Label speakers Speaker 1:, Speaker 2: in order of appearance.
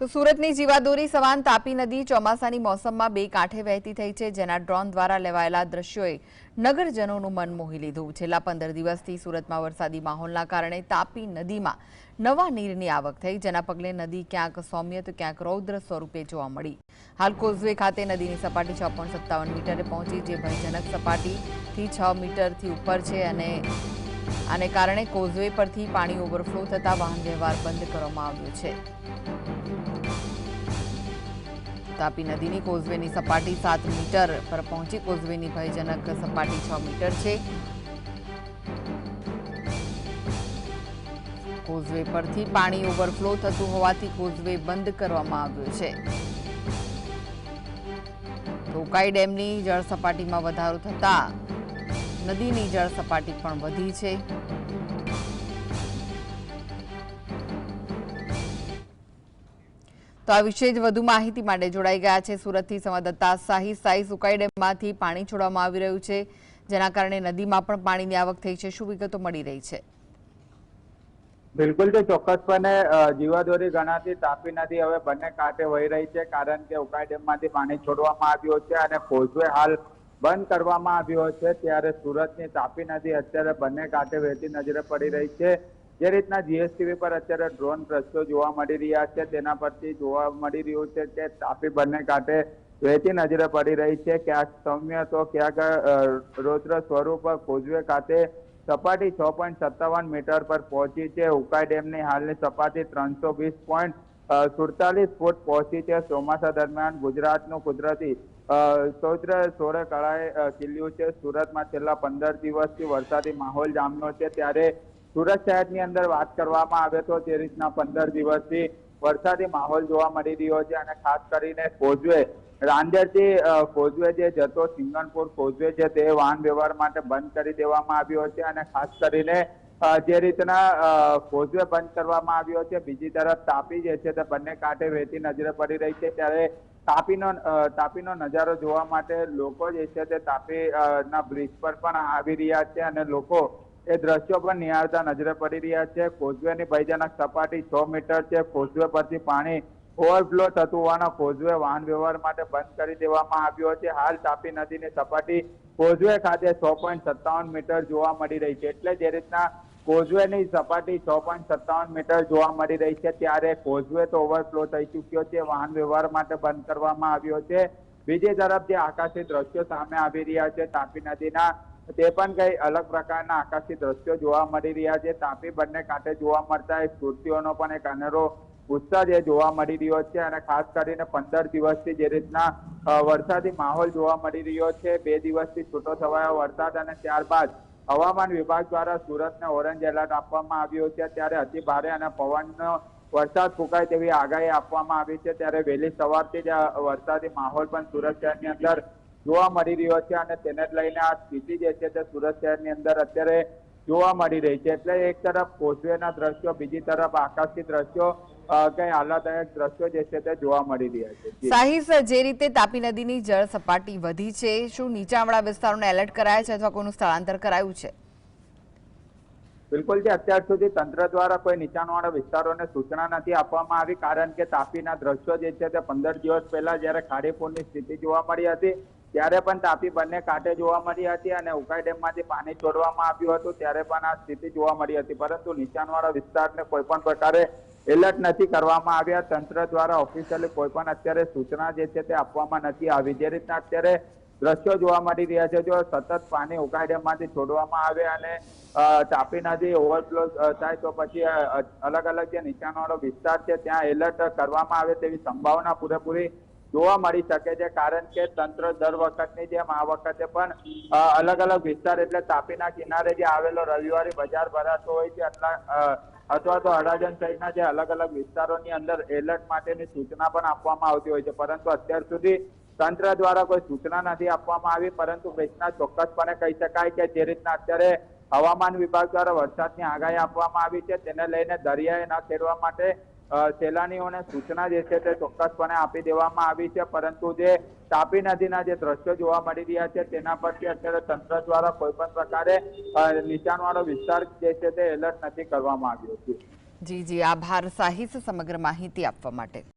Speaker 1: તો સુરતની જીવાદોરી સમાન તાપી નદી ચોમાસાની મોસમમાં બે કાંઠે વહેતી થઈ છે, જેના ડ્રોન દ્વારા લેવાયેલા દ્રશ્યોએ નગરજનોનું મન મોહી લીધું. છેલ્લા પંદર દિવસથી સુરતમાં વરસાદી માહોલના કારણે તાપી નદીમાં નવા નીરની આવક થઈ, જેના પગલે નદી ક્યાંક સૌમ્ય તો ક્યાંક રૌદ્ર સ્વરૂપે જોવા મળી. હાલ કોઝવે ખાતે નદીની સપાટી છ પોઈન્ટ સત્તાવન મીટરે પહોંચી, જે ભયજનક સપાટીથી છ મીટરથી ઉપર છે અને, આને કારણે કોઝવે પરથી પાણી ઓવરફ્લો થતા વાહન વ્યવહાર બંધ કરવામાં આવ્યો છે. તાપી નદીની કોઝવેની સપાટી સાત મીટર પર પહોંચી કોઝવેની ભયજનક સપાટી છ મીટર છે. કોઝવે પરથી પાણી ઓવરફ્લો થતું હોવાથી કોઝવે બંધ કરવામાં આવ્યો છે. ટોકાઈ ડેમની જળ સપાટીમાં વધારો થતા નદીની જળ સપાટી પણ વધી છે. તો આ વિશે જ વધુ માહિતી માટે જોડાઈ ગયા છે સુરતથી સંવાદદાતા સાહી સાઈ સુકાઈ ડેમમાંથી પાણી છોડવામાં આવી રહ્યું છે, જેના કારણે નદીમાં પણ પાણીની આવક થઈ છે. શું વિગતો મળી રહી છે?
Speaker 2: બિલકુલ તે ચોક્કસપણે જીવાદોરી ગણાતી તાપી નદી હવે બંને કાંઠે વહી રહી છે, કારણ કે ઉકાઈ ડેમમાંથી પાણી છોડવામાં આવ્યું છે અને કોઝવે હાલ બંધ કરવામાં આવ્યો છે, ત્યારે સુરતની તાપી નદી અત્યારે બંને કાંઠે વહેતી નજરે પડી રહી છે. જે રીતના જીએસટી પર અત્યારે ડ્રોન દ્રશ્યો જોવા મળી રહ્યા છે તેના પરથી જોવા મળી રહ્યું છે કે તાપી બંને કાંઠે વહેતી નજરે પડી રહી છે ક્યાંક સૌમ્ય તો ક્યાંક રૌદ્ર સ્વરૂપ કોઝવે ખાતે સપાટી છ પોઈન્ટ સત્તાવન મીટર પર પહોંચી છે. ઉકાઈ ડેમની હાલની સપાટી ત્રણસો વીસ પોઈન્ટ સુડતાલીસ ફૂટ પહોંચી છે. ચોમાસા દરમિયાન ગુજરાતનું કુદરતી અ, સૌદ્ર સોળે કળાએ કિલ્લ્યું છે. સુરતમાં છેલ્લા પંદર દિવસથી વરસાદી માહોલ જામ્યો છે. ત્યારે સુરત શહેરની અંદર વાત કરવામાં આવે તો તે રીતના પંદર દિવસથી વરસાદી માહોલ જોવા મળી રહ્યો છે અને ખાસ કરીને કોઝવે, રાંદેરથી કોઝવે જે જતો સિંગણપુર કોઝવે છે તે વાહન વ્યવહાર માટે બંધ કરી દેવામાં આવ્યો છે અને ખાસ કરીને જે રીતના કોઝવે બંધ કરવામાં આવ્યો છે, બીજી તરફ તાપી જે છે તે બંને કાંઠે વહેતી નજરે પડી રહી છે ત્યારે તાપીનો તાપીનો નજારો જોવા માટે લોકો જે છે તે તાપી ના બ્રિજ પર પણ આવી રહ્યા છે અને લોકો એ દ્રશ્યો પણ નિહાળતા નજરે પડી રહ્યા છે. કોઝવેની ભયજનક સપાટી છ મીટર છે. કોઝવે પરથી પાણી ઓવરફ્લો થતું હોવાના કોઝવે વાહન વ્યવહાર માટે બંધ કરી દેવામાં આવ્યો છે. હાલ તાપી નદીની સપાટી કોઝવે ખાતે છ પોઈન્ટ સત્તાવન મીટર જોવા મળી રહી છે. એટલે જે રીતના કોઝવેની સપાટી છ પોઈન્ટ સત્તાવન મીટર જોવા મળી રહી છે, ત્યારે કોઝવે તો ઓવરફ્લો થઈ ચૂક્યો છે. વાહન વ્યવહાર માટે બંધ કરવામાં આવ્યો છે. બીજી તરફ જે આકાશી દ્રશ્યો સામે આવી રહ્યા છે, તાપી નદીના તે પણ કઈ અલગ પ્રકારના આકાશી દ્રશ્યો જોવા મળી રહ્યા છે. તાપી બંને કાંઠે જોવા મળતા એક સુરતીઓનો પણ એક અનેરો ઉત્સાહ જે જોવા મળી રહ્યો છે અને ખાસ કરીને પંદર દિવસથી જે રીતના વરસાદી માહોલ જોવા મળી રહ્યો છે. બે દિવસથી છૂટો થવાયો વરસાદ અને ત્યારબાદ હવામાન વિભાગ દ્વારા સુરતને ઓરેન્જ એલર્ટ આપવામાં આવ્યો છે. ત્યારે અતિ ભારે અને પવનનો વરસાદ ફૂંકાય તેવી આગાહી આપવામાં આવી છે. ત્યારે વહેલી સવારથી જ વરસાદી માહોલ પણ સુરત શહેરની અંદર જોવા મળી રહ્યો છે અને તેને જ લઈને આ સ્થિતિ જે છે તે સુરત શહેરની અંદર અત્યારે જોવા મળી રહી છે. એટલે એક તરફ કોઝવેના દ્રશ્યો બીજી તરફ આકાશી દ્રશ્યો કઈ આહલાદાયક દ્રશ્યો જે છે તે જોવા મળી રહ્યા છે.
Speaker 1: સાહિસ જે રીતે તાપી નદીની જળ સપાટી વધી છે શું નીચાણવાળા વિસ્તારોને એલર્ટ કરાયા છે અથવા કોઈનું સ્થળાંતર કરાયું છે?
Speaker 2: બિલકુલ જે અત્યાર સુધી તંત્ર દ્વારા કોઈ નીચાણવાળા વિસ્તારોને સૂચના નથી આપવામાં આવી કારણ કે તાપીના દ્રશ્યો જે છે તે પંદર દિવસ પહેલા જ્યારે ખાડીપુરની સ્થિતિ જોવા મળી હતી ત્યારે પણ તાપી બંને કાંઠે જોવા મળી હતી અને ઉકાઈ ડેમમાંથી પાણી છોડવામાં આવ્યું હતું, ત્યારે પણ આ સ્થિતિ જોવા મળી હતી. પરંતુ નીચાણવાળા વિસ્તારને કોઈ પણ પ્રકારે એલર્ટ નથી કરવામાં આવ્યા. તંત્ર દ્વારા ઓફિશિયલી કોઈ પણ અત્યારે સૂચના જે છે તે આપવામાં નથી આવી. જે રીતના અત્યારે દ્રશ્યો જોવા મળી રહ્યા છે, જો સતત પાણી ઉકાઈ ડેમમાંથી છોડવામાં આવે અને તાપી નદી ઓવરફ્લો થાય તો પછી અલગ અલગ જે નીચાણવાળો વિસ્તાર છે, ત્યાં એલર્ટ કરવામાં આવે તેવી સંભાવના પૂરેપૂરી જોવા મળી શકે છે, કારણ કે તંત્ર દર વખતની જેમ આ વખતે પણ અલગ અલગ વિસ્તાર એટલે તાપીના કિનારે જે આવેલો રવિવારી બજાર ભરાતો હોય છે એટલા અથવા તો અડાજણ સહિતના જે અલગ અલગ વિસ્તારોની અંદર એલર્ટ માટેની સૂચના પણ આપવામાં આવતી હોય છે. પરંતુ અત્યાર સુધી તંત્ર દ્વારા કોઈ સૂચના નથી આપવામાં આવી, પરંતુ રીતના ચોક્કસપણે કહી શકાય કે જે રીતના અત્યારે હવામાન વિભાગ દ્વારા વરસાદની આગાહી આપવામાં આવી છે, તેને લઈને દરિયાએ ન ખેડવા માટે સહેલાણીઓને સૂચના જે છે તે ચોક્કસપણે આપી દેવામાં આવી છે, પરંતુ જે તાપી નદીના જે દ્રશ્યો જોવા મળી રહ્યા છે, તેના પરથી અત્યારે તંત્ર દ્વારા કોઈ પણ પ્રકારે નીચાણવાળો વિસ્તાર જે છે તે એલર્ટ નથી કરવામાં આવ્યો. છે
Speaker 1: જી જી. આભાર. સાહિસ સમગ્ર માહિતી આપવા માટે.